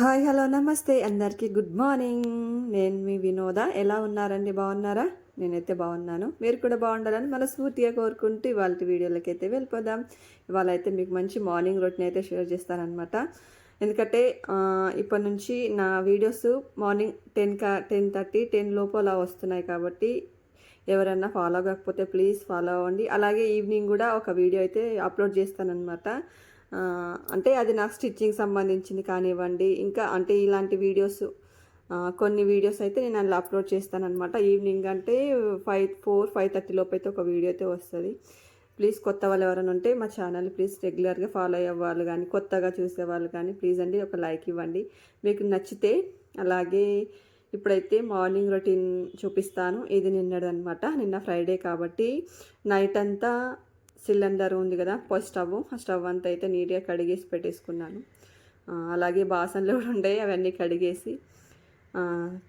Hi hello నమస్తే. అందరికీ good morning. నేను మీ వినోద. ఎలా ఉన్నారండి? బాగున్నారా? నేనైతే బాగున్నాను. మీరు కూడా బాగుండాలని మనస్ఫూర్తిగా కోరుకుంటూ ఇవాళ వీడియోలకి అయితే వెళ్ళిపోదాం. ఇవాళ అయితే మీకు మంచి మార్నింగ్ రొటీన్ అయితే షేర్ చేస్తానమాట ఎందుకంటే ఇప్పటి నుంచి నా వీడియోస్ మార్నింగ్ టెన్ కా టెన్ థర్టీ టెన్ లోపల వస్తున్నాయి కాబట్టి ఎవరన్నా ఫాలో కాకపోతే ప్లీజ్ ఫాలో అవ్వండి. అలాగే ఈవినింగ్ కూడా ఒక వీడియో అయితే అప్లోడ్ చేస్తానన్నమాట. అంటే అది నాకు స్టిచ్చింగ్ సంబంధించింది కానివ్వండి ఇంకా అంటే ఇలాంటి వీడియోస్ కొన్ని వీడియోస్ అయితే నేను అందులో అప్లోడ్ చేస్తానమాట ఈవినింగ్ అంటే ఫైవ్ ఫోర్ ఫైవ్ థర్టీ లోపు అయితే ఒక వీడియో అయితే వస్తుంది. ప్లీజ్ కొత్త వాళ్ళు ఎవరైనా ఉంటే మా ఛానల్ ప్లీజ్ రెగ్యులర్గా ఫాలో అయ్యే వాళ్ళు కానీ కొత్తగా చూసే వాళ్ళు కానీ ప్లీజ్ అండి ఒక లైక్ ఇవ్వండి. మీకు నచ్చితే అలాగే ఇప్పుడైతే మార్నింగ్ రొటీన్ చూపిస్తాను. ఇది నిన్నడనమాట నిన్న ఫ్రైడే కాబట్టి. నైట్ అంతా సిలిండర్ ఉంది కదా ఫస్ట్ స్టవ్ ఆ స్టవ్ అంతా అయితే నీట్గా కడిగేసి పెట్టేసుకున్నాను. అలాగే బాసనలు కూడా ఉండే అవన్నీ కడిగేసి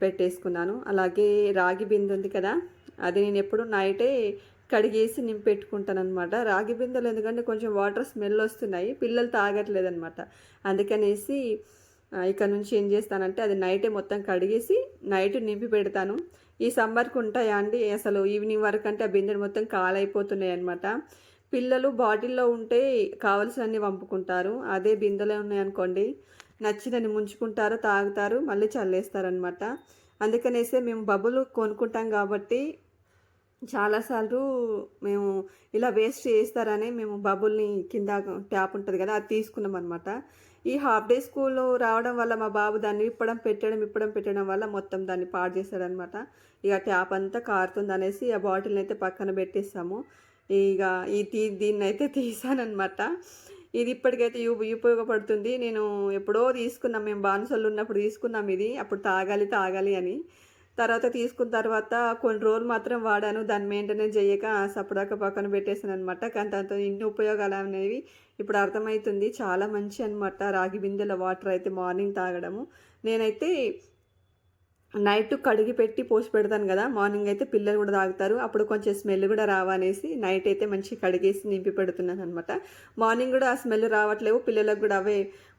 పెట్టేసుకున్నాను. అలాగే రాగి బిందె ఉంది కదా అది నేను ఎప్పుడు నైటే కడిగేసి నింపి పెట్టుకుంటాను అనమాట రాగి బిందెలు ఎందుకంటే కొంచెం వాటర్ స్మెల్ వస్తున్నాయి పిల్లలు తాగట్లేదు అనమాట అందుకనేసి ఇక్కడ నుంచి ఏం చేస్తానంటే అది నైటే మొత్తం కడిగేసి నైట్ నింపి పెడతాను. ఈ సమ్మర్కి ఉంటాయా అండి? అసలు ఈవినింగ్ వరకు అంటే ఆ బిందెలు మొత్తం కాలైపోతున్నాయి అనమాట పిల్లలు బాటిల్లో ఉంటే కావలసినన్ని పంపుకుంటారు అదే బిందెలో ఉన్నాయనుకోండి. నచ్చినని ముంచుకుంటారు తాగుతారు మళ్ళీ చల్లేస్తారనమాట అందుకనేసే మేము బబులు కొనుక్కుంటాం కాబట్టి చాలాసార్లు మేము ఇలా వేస్ట్ చేస్తారని మేము బబుల్ని కింద ట్యాప్ ఉంటుంది కదా అది తీసుకున్నాం అనమాట ఈ హాఫ్ డే స్కూల్ రావడం వల్ల మా బాబు దాన్ని ఇప్పడం పెట్టడం ఇప్పడం పెట్టడం వల్ల మొత్తం దాన్ని పాడు చేశాడనమాట ఇక ట్యాప్ అంతా కారుతుంది అనేసి ఆ బాటిల్ని అయితే పక్కన పెట్టేస్తాము. ఇక ఈ తీ దీన్ని అయితే తీసానమాట ఇది ఇప్పటికైతే యూ- ఉపయోగపడుతుంది. నేను ఎప్పుడో తీసుకున్నాం మేము బానిసలు ఉన్నప్పుడు తీసుకున్నాం ఇది. అప్పుడు తాగాలి తాగాలి అని. తర్వాత తీసుకున్న తర్వాత కొన్ని రోజులు మాత్రం వాడాను. దాన్ని మెయింటెనెన్స్ చేయక సపడాక పక్కన పెట్టేసాను అనమాట కానీ దాంతో ఇన్ని ఉపయోగాలు అనేవి ఇప్పుడు అర్థమవుతుంది చాలా మంచి అనమాట రాగి బిందెల వాటర్ అయితే మార్నింగ్ తాగడము. నేనైతే నైట్ కడిగి పెట్టి పోసి పెడతాను కదా మార్నింగ్ అయితే పిల్లలు కూడా తాగుతారు. అప్పుడు కొంచెం స్మెల్ కూడా రావనేసి నైట్ అయితే మంచిగా కడిగేసి నింపి పెడుతున్నాను అనమాట మార్నింగ్ కూడా ఆ స్మెల్ రావట్లేవు పిల్లలకు కూడా అవే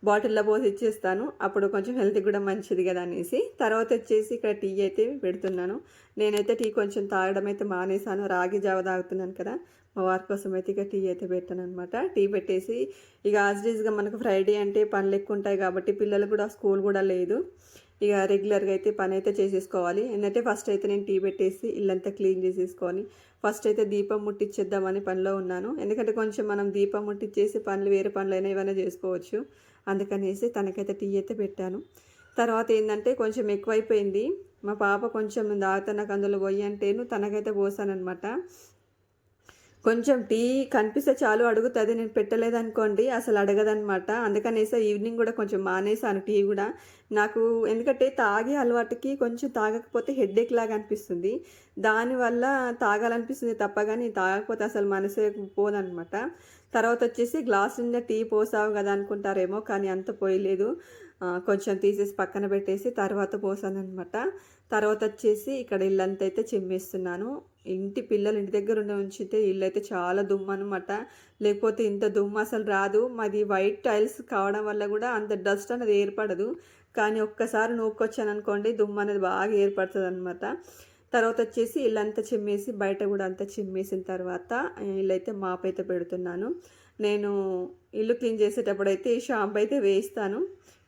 బాటిల్లో పోసి ఇచ్చేస్తాను. అప్పుడు కొంచెం హెల్త్కి కూడా మంచిది కదా అనేసి. తర్వాత వచ్చేసి ఇక్కడ టీ అయితే పెడుతున్నాను. నేనైతే టీ కొంచెం తాగడం అయితే మానేసాను రాగి జావ తాగుతున్నాను కదా మా వారి కోసం అయితే ఇక టీ అయితే పెట్టాను అనమాట టీ పెట్టేసి ఇక యాజ్ మనకు ఫ్రైడే అంటే పనులు ఎక్కువ ఉంటాయి కాబట్టి పిల్లలు కూడా స్కూల్ కూడా లేదు. ఇక రెగ్యులర్గా అయితే పని అయితే చేసేసుకోవాలి. ఏంటంటే ఫస్ట్ అయితే నేను టీ పెట్టేసి ఇల్లంతా క్లీన్ చేసేసుకొని ఫస్ట్ అయితే దీపం ముట్టించేద్దామని పనిలో ఉన్నాను. ఎందుకంటే కొంచెం మనం దీపం ముట్టించేసి పనులు వేరే పనులు అయినా ఏమైనా చేసుకోవచ్చు అందుకనేసి తనకైతే టీ అయితే పెట్టాను. తర్వాత ఏంటంటే కొంచెం ఎక్కువైపోయింది. మా పాప కొంచెం దాత నాకు అందులో పోయి అంటేను తనకైతే పోసానమాట కొంచెం టీ కనిపిస్తే చాలు అడుగుతుంది నేను పెట్టలేదనుకోండి అసలు అడగదనమాట అందుకనేసి ఈవినింగ్ కూడా కొంచెం మానేసాను టీ కూడా. నాకు ఎందుకంటే తాగే అలవాటుకి కొంచెం తాగకపోతే హెడ్ఏక్ లాగా అనిపిస్తుంది. దానివల్ల తాగాలనిపిస్తుంది తప్ప కానీ తాగకపోతే అసలు మనసే పోదనమాట తర్వాత వచ్చేసి గ్లాస్ నిండా టీ పోసావు కదా అనుకుంటారేమో కానీ అంత పోయలేదు. కొంచెం తీసేసి పక్కన పెట్టేసి తర్వాత పోసాను అనమాట తర్వాత వచ్చేసి ఇక్కడ ఇల్లంతా అయితే చిమ్మేస్తున్నాను. ఇంటి పిల్లలు ఇంటి దగ్గర ఉండి ఉంచితే ఇల్లు అయితే చాలా దుమ్ము అనమాట లేకపోతే ఇంత దుమ్ము అసలు రాదు. మాది వైట్ టైల్స్ కావడం వల్ల కూడా అంత డస్ట్ అనేది ఏర్పడదు. కానీ ఒక్కసారి నూక్కొచ్చాను అనుకోండి దుమ్ము అనేది బాగా ఏర్పడుతుంది అనమాట తర్వాత వచ్చేసి ఇల్లంతా చిమ్మేసి బయట కూడా అంతా చిమ్మేసిన తర్వాత ఇల్లు అయితే మాపైతే పెడుతున్నాను. నేను ఇల్లు క్లీన్ చేసేటప్పుడు అయితే ఈ షాంపు అయితే వేయిస్తాను.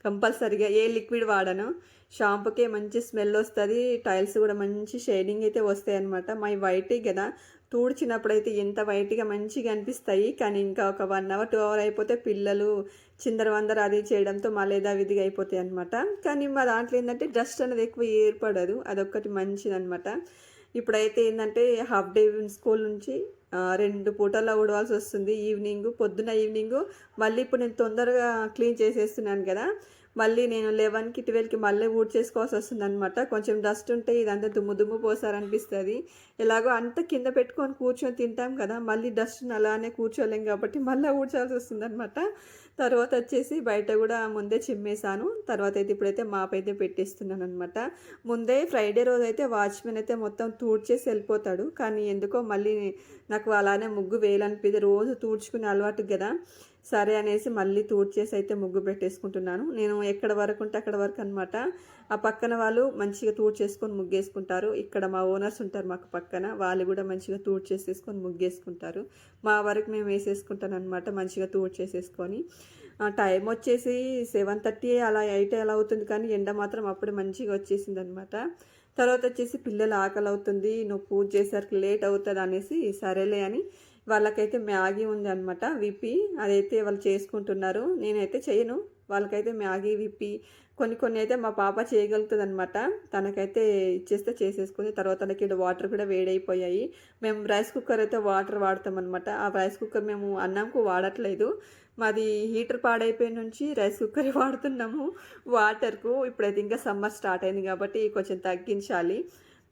కంపల్సరీగా ఏ లిక్విడ్ వాడను. షాంపూకే మంచి స్మెల్ వస్తుంది టైల్స్ కూడా మంచి షేడింగ్ అయితే వస్తాయి అనమాట మై వైట్ కదా తుడిచినప్పుడు అయితే ఎంత వైట్గా మంచిగా అనిపిస్తాయి కానీ ఇంకా ఒక వన్ అవర్ టూ అవర్ అయిపోతే పిల్లలు చిందర వందర అది చేయడంతో మళ్ళీ విధిగా అయిపోతాయి అనమాట కానీ మా దాంట్లో ఏంటంటే డస్ట్ అనేది ఎక్కువ ఏర్పడదు అదొక్కటి మంచిది అనమాట ఇప్పుడైతే ఏంటంటే హాఫ్ డే స్కూల్ నుంచి రెండు పూటల్లో ఊడవలసి వస్తుంది. ఈవినింగ్ పొద్దున ఈవినింగ్. మళ్ళీ ఇప్పుడు నేను తొందరగా క్లీన్ చేసేస్తున్నాను కదా. మళ్ళీ నేను లెవెన్కి ట్వెల్వ్కి మళ్ళీ ఊడ్ చేసుకోవాల్సి వస్తుంది అనమాట కొంచెం డస్ట్ ఉంటే ఇదంతా దుమ్ము దుమ్ము పోసారనిపిస్తుంది. ఎలాగో అంత కింద పెట్టుకొని కూర్చొని తింటాం కదా మళ్ళీ డస్ట్ని అలానే కూర్చోలేం కాబట్టి మళ్ళీ ఊడ్చాల్సి వస్తుంది అనమాట తర్వాత వచ్చేసి బయట కూడా ముందే చిమ్మేశాను. తర్వాత అయితే ఇప్పుడైతే మాపైతే పెట్టేస్తున్నాను అనమాట ముందే ఫ్రైడే రోజు అయితే వాచ్మెన్ అయితే మొత్తం తూడ్చేసి వెళ్ళిపోతాడు. కానీ ఎందుకో మళ్ళీ నాకు అలానే ముగ్గు వేయాలనిపిది రోజు తూడ్చుకునే అలవాటు కదా. సరే అనేసి మళ్ళీ తూడ్చేసి అయితే ముగ్గు పెట్టేసుకుంటున్నాను. నేను ఎక్కడ వరకు ఉంటే అక్కడ వరకు అనమాట ఆ పక్కన వాళ్ళు మంచిగా తూడ్చేసుకొని ముగ్గేసుకుంటారు. ఇక్కడ మా ఓనర్స్ ఉంటారు మాకు పక్కన. వాళ్ళు కూడా మంచిగా తూడ్చేసేసుకొని ముగ్గేసుకుంటారు. మా వరకు మేము వేసేసుకుంటాను అనమాట మంచిగా తూడ్చేసేసుకొని. టైం వచ్చేసి సెవెన్ థర్టీ అలా ఎయిట్ అలా అవుతుంది కానీ ఎండ మాత్రం అప్పుడే మంచిగా వచ్చేసింది అనమాట తర్వాత వచ్చేసి పిల్లలు ఆకలి అవుతుంది. నువ్వు పూజ చేసరికి లేట్ అవుతుంది అనేసి సరేలే అని వాళ్ళకైతే మ్యాగీ ఉంది అనమాట విప్పి అదైతే వాళ్ళు చేసుకుంటున్నారు. నేనైతే చేయను. వాళ్ళకైతే మ్యాగీ విప్పి కొన్ని కొన్ని అయితే మా పాప చేయగలుగుతుంది అనమాట తనకైతే ఇచ్చేస్తే చేసేసుకుని తర్వాత తనకి ఇక్కడ వాటర్ కూడా వేడైపోయాయి. మేము రైస్ కుక్కర్ అయితే వాటర్ వాడతాం అనమాట ఆ రైస్ కుక్కర్ మేము అన్నంకు వాడట్లేదు. మాది హీటర్ పాడైపోయిన నుంచి రైస్ కుక్కర్ వాడుతున్నాము. వాటర్కు ఇప్పుడైతే ఇంకా సమ్మర్ స్టార్ట్ అయింది కాబట్టి కొంచెం తగ్గించాలి.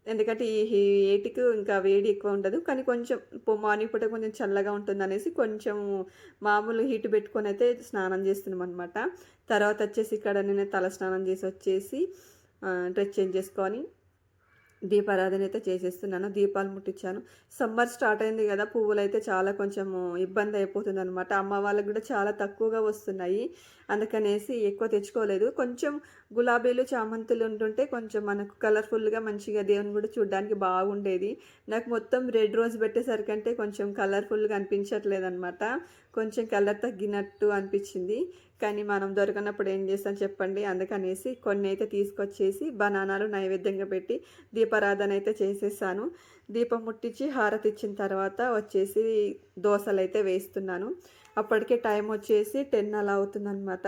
ఎందుకంటే ఈ ఏటికి ఇంకా వేడి ఎక్కువ ఉండదు. కానీ కొంచెం మార్నింగ్ పూట కొంచెం చల్లగా ఉంటుంది అనేసి కొంచెం మామూలు హీట్ పెట్టుకొని అయితే స్నానం చేస్తున్నాం అనమాట తర్వాత వచ్చేసి ఇక్కడ నేను తల స్నానం చేసి వచ్చేసి డ్రెస్ చేంజ్ చేసుకొని దీపారాధన అయితే చేసేస్తున్నాను. దీపాలు ముట్టించాను. సమ్మర్ స్టార్ట్ అయింది కదా పువ్వులు అయితే చాలా కొంచెం ఇబ్బంది అయిపోతుంది అనమాట అమ్మ వాళ్ళకి కూడా చాలా తక్కువగా వస్తున్నాయి. అందుకనేసి ఎక్కువ తెచ్చుకోలేదు. కొంచెం గులాబీలు చామంతులు ఉంటుంటే కొంచెం మనకు కలర్ఫుల్గా మంచిగా దేవుని కూడా చూడడానికి బాగుండేది. నాకు మొత్తం రెడ్ రోజ్ పెట్టేసరికంటే కొంచెం కలర్ఫుల్గా అనిపించట్లేదు అనమాట కొంచెం కలర్ తగ్గినట్టు అనిపించింది. కానీ మనం దొరకనప్పుడు ఏం చేస్తాం చెప్పండి? అందుకనేసి కొన్ని అయితే తీసుకొచ్చేసి బనానాలు నైవేద్యంగా పెట్టి దీపారాధన అయితే చేసేసాను. దీపం ముట్టించి హారతి ఇచ్చిన తర్వాత వచ్చేసి దోశలు అయితే వేస్తున్నాను. అప్పటికే టైం వచ్చేసి టెన్ అలా అవుతుందన్నమాట.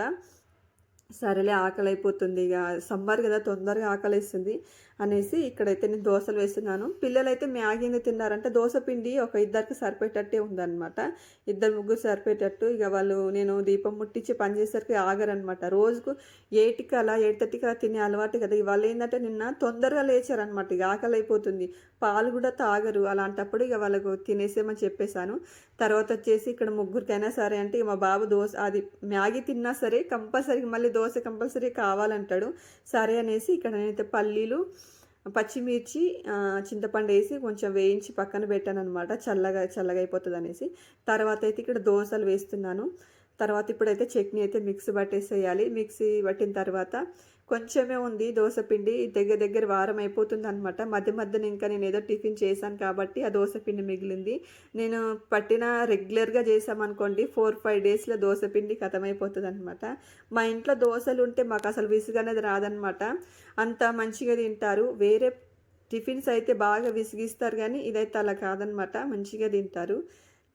సరేలే ఆకలి అయిపోతుంది ఇక. సమ్మర్ కదా తొందరగా ఆకలిస్తుంది. అనేసి ఇక్కడైతే నేను దోశలు వేస్తున్నాను. పిల్లలైతే మ్యాగీని తిన్నారంటే దోశ పిండి ఒక ఇద్దరికి సరిపోయేటట్టే ఉందన్నమాట. ఇద్దరు ముగ్గురు సరిపోయేటట్టు ఇక వాళ్ళు నేను దీపం ముట్టించి పని చేసేసరికి ఆగరనమాట రోజుకు ఎయిట్కి అలా ఎయిట్ థర్టీకి అలా తినే అలవాటు కదా. ఇవాళ ఏంటంటే నిన్న తొందరగా లేచారనమాట ఇక ఆకలి అయిపోతుంది. పాలు కూడా తాగరు. అలాంటప్పుడు ఇక వాళ్ళకు తినేసేమని చెప్పేశాను. తర్వాత వచ్చేసి ఇక్కడ ముగ్గురికైనా సరే అంటే మా బాబు దోశ అది మ్యాగీ తిన్నా సరే కంపల్సరీ మళ్ళీ దోశ కంపల్సరీ కావాలంటాడు. సరే అనేసి ఇక్కడ నేనైతే పల్లీలు పచ్చిమిర్చి చింతపండు వేసి కొంచెం వేయించి పక్కన పెట్టాను అనమాట చల్లగా చల్లగా అయిపోతుంది అనేసి తర్వాత అయితే ఇక్కడ దోశలు వేస్తున్నాను. తర్వాత ఇప్పుడైతే చట్నీ అయితే మిక్సీ పట్టేసేయాలి. మిక్సీ పట్టిన తర్వాత కొంచెమే ఉంది దోశ పిండి. దగ్గర దగ్గర వారం అయిపోతుంది అనమాట మధ్య మధ్యన ఇంకా నేను ఏదో టిఫిన్ చేశాను కాబట్టి ఆ దోశపిండి మిగిలింది. నేను పట్టిన రెగ్యులర్గా చేసామనుకోండి ఫోర్ ఫైవ్ డేస్లో దోశ పిండి అనమాట మా ఇంట్లో దోశలు ఉంటే మాకు అసలు విసుగు అనేది రాదనమాట అంత మంచిగా తింటారు. వేరే టిఫిన్స్ అయితే బాగా విసిగిస్తారు కానీ ఇదైతే అలా కాదనమాట మంచిగా తింటారు.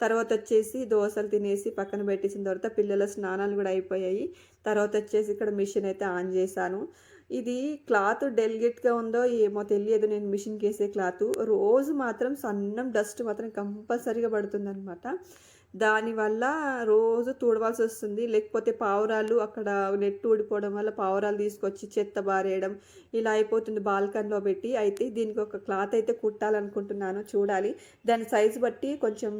తర్వాత వచ్చేసి దోశలు తినేసి పక్కన పెట్టేసిన తర్వాత పిల్లల స్నానాలు కూడా అయిపోయాయి. తర్వాత వచ్చేసి ఇక్కడ మిషన్ అయితే ఆన్ చేశాను. ఇది క్లాత్ డెలిగేట్గా ఉందో ఏమో తెలియదు. నేను మిషన్కి వేసే క్లాత్. రోజు మాత్రం సన్నం డస్ట్ మాత్రం కంపల్సరీగా పడుతుంది అనమాట దానివల్ల రోజు తుడవాల్సి వస్తుంది. లేకపోతే పావురాలు అక్కడ నెట్ ఊడిపోవడం వల్ల పావురాలు తీసుకొచ్చి చెత్త బారేయడం ఇలా అయిపోతుంది బాల్కన్లో పెట్టి. అయితే దీనికి ఒక క్లాత్ అయితే కుట్టాలనుకుంటున్నాను. చూడాలి. దాని సైజు బట్టి కొంచెం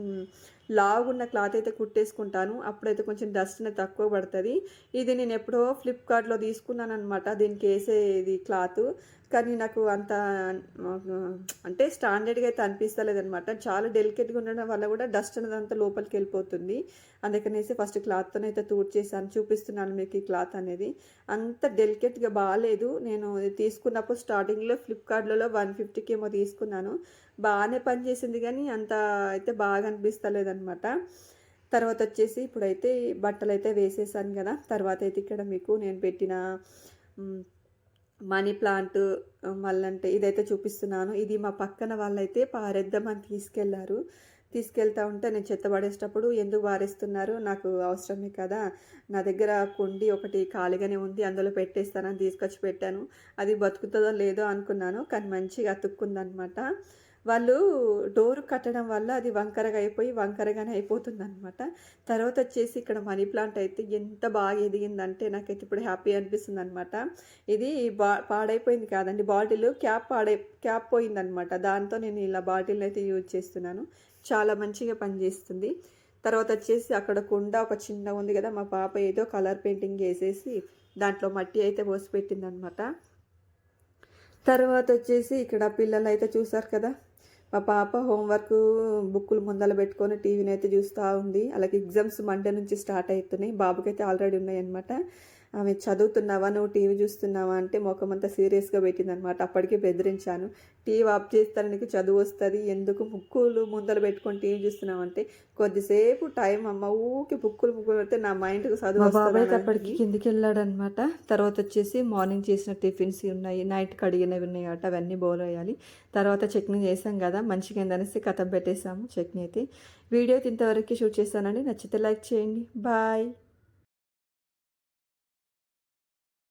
లాగున్న క్లాత్ అయితే కుట్టేసుకుంటాను. అప్పుడైతే కొంచెం డస్ట్ అనేది తక్కువ పడుతుంది. ఇది నేను ఎప్పుడో ఫ్లిప్కార్ట్లో తీసుకున్నాను అనమాట దీనికి వేసేది క్లాత్. కానీ నాకు అంత అంటే స్టాండర్డ్గా అయితే అనిపిస్తలేదు అనమాట చాలా డెలికేట్గా ఉండడం వల్ల కూడా డస్ట్ అనేది అంతా లోపలికి వెళ్ళిపోతుంది. అందుకనేసి ఫస్ట్ క్లాత్తోనైతే అయితే తూడ్ చేశాను చూపిస్తున్నాను మీకు ఈ క్లాత్ అనేది. అంత డెలికేట్గా బాగాలేదు నేను తీసుకున్నప్పుడు స్టార్టింగ్లో ఫ్లిప్కార్ట్లలో వన్ ఫిఫ్టీకి ఏమో తీసుకున్నాను బాగానే పనిచేసింది కానీ అంత అయితే బాగా అనిపిస్తలేదనమాట తర్వాత వచ్చేసి ఇప్పుడైతే బట్టలు అయితే వేసేసాను కదా. తర్వాత అయితే ఇక్కడ మీకు నేను పెట్టిన మనీ ప్లాంట్ మళ్ళంటే ఇదైతే చూపిస్తున్నాను. ఇది మా పక్కన వాళ్ళైతే పారేద్దామని తీసుకెళ్ళారు. తీసుకెళ్తా ఉంటే నేను చెత్త పడేసేటప్పుడు ఎందుకు వారేస్తున్నారు? నాకు అవసరమే కదా. నా దగ్గర కుండి ఒకటి ఖాళీగానే ఉంది అందులో పెట్టేస్తానని తీసుకొచ్చి పెట్టాను. అది బతుకుతుందో లేదో అనుకున్నాను కానీ మంచిగా అతుక్కుందనమాట. వాళ్ళు డోర్ కట్టడం వల్ల అది వంకరగా అయిపోయి వంకరగానే అయిపోతుంది అనమాట తర్వాత వచ్చేసి ఇక్కడ మనీ ప్లాంట్ అయితే ఎంత బాగా ఎదిగిందంటే నాకైతే ఇప్పుడు హ్యాపీ అనిపిస్తుంది అనమాట ఇది బా పాడైపోయింది కాదండి బాటిల్ క్యాప్ పాడై క్యాప్ పోయిందనమాట. దాంతో నేను ఇలా బాటిల్ అయితే యూజ్ చేస్తున్నాను. చాలా మంచిగా పనిచేస్తుంది. తర్వాత వచ్చేసి అక్కడ కుండ ఒక చిన్న ఉంది కదా మా పాప ఏదో కలర్ పెయింటింగ్ వేసేసి దాంట్లో మట్టి అయితే పోసి పెట్టిందనమాట తర్వాత వచ్చేసి ఇక్కడ పిల్లలు అయితే చూసారు కదా మా పాప హోంవర్క్ బుక్కులు ముందల పెట్టుకొని టీవీని అయితే చూస్తూ ఉంది. అలాగే ఎగ్జామ్స్ మండే నుంచి స్టార్ట్ అవుతున్నాయి. బాబుకైతే ఆల్రెడీ ఉన్నాయి అనమాట ఆమె చదువుతున్నావా? నువ్వు టీవీ చూస్తున్నావా? అంటే ముఖం అంతా సీరియస్గా పెట్టిందనమాట. అప్పటికే బెదిరించాను. టీవీ ఆఫ్ చేస్తాను నీకు చదువు వస్తుంది ఎందుకు బుక్కులు ముందర పెట్టుకొని టీవీ చూస్తున్నావు అంటే కొద్దిసేపు టైం అమ్మ ఊకి బుక్కులు బుక్కులు పెడితే నా మైండ్కి చదువు బాబాయ్ అప్పటికి కిందికి వెళ్ళాడనమాట. తర్వాత వచ్చేసి మార్నింగ్ చేసిన టిఫిన్స్ ఉన్నాయి నైట్ కడిగినవి ఉన్నాయి కాబట్టి అవన్నీ బౌల్ వేయాలి తర్వాత చట్నీ చేసాం కదా మంచిగా ఏందనేసి కథ పెట్టేసాము చట్నీ అయితే. వీడియో ఇంతవరకు షూట్ చేస్తానండి నచ్చితే లైక్ చేయండి. బాయ్